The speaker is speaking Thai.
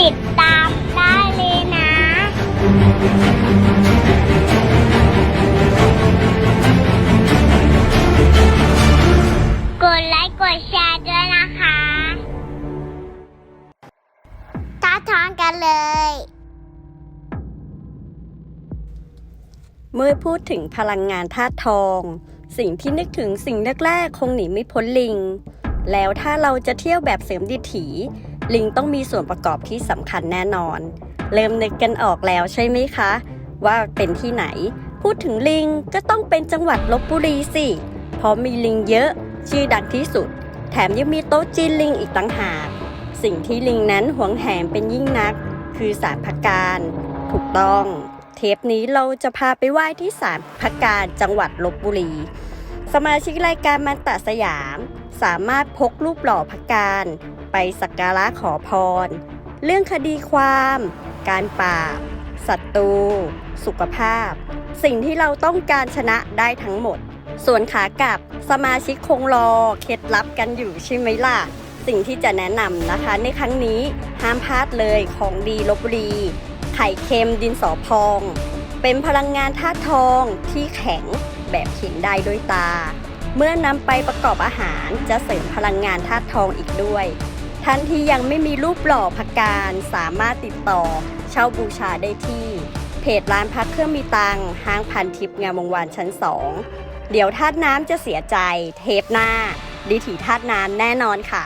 ติดตามได้เลยนะกดไลค์กดแชร์ด้วยนะคะท้าทางกันเลย เมื่อพูดถึงพลังงานธาตุทอง สิ่งที่นึกถึงสิ่งแรกๆ คงหนีไม่พ้นลิง แล้วถ้าเราจะเที่ยวแบบเสริมดิถี ลิงต้องมีส่วนประกอบที่สำคัญแน่นอน เริ่มนึกกันออกแล้วใช่ไหมคะ ว่าเป็นที่ไหน พูดถึงลิงก็ต้องเป็นจังหวัดลบบุรีสิ เพราะมีลิงเยอะ ชื่อดังที่สุด แถมยังมีโต๊ะจีนลิงอีกต่างหาก สิ่งที่ลิงนั้นหวงแหนเป็นยิ่งนัก คือสารพักการถูกต้อง เทปนี้เราจะพาไปไหว้ที่ศาลพักการจังหวัดลบบุรี สมาชิกรายการมันตะสยาม สามารถพกรูปหล่อพักการ ไปสักการะขอพร เรื่องคดีความ การปราบศัตรู สุขภาพ สิ่งที่เราต้องการชนะได้ทั้งหมด ส่วนขากลับสมาชิกคงรอเคล็ดลับกันอยู่ใช่ไหมล่ะ สิ่งที่จะแนะนำนะคะ ในครั้งนี้ห้ามพลาดเลยของดีลบบุรีไข่เค็มดินสอพอง เป็นพลังงานธาตุทองที่แข็งแบบเห็นได้ด้วยตา เมื่อนำไปประกอบอาหารจะเสริมพลังงานธาตุทองอีกด้วย ท่านที่ยังไม่มีรูปหล่อพักการสามารถติดต่อ เช่าบูชาได้ที่ เพจร้านพักเครื่องมีตังห้างพันทิพย์งามวงวานชั้นสองเดี๋ยวธาตุน้ำจะเสียใจ เทปหน้าดิถีธาตุน้ำแน่นอนค่ะ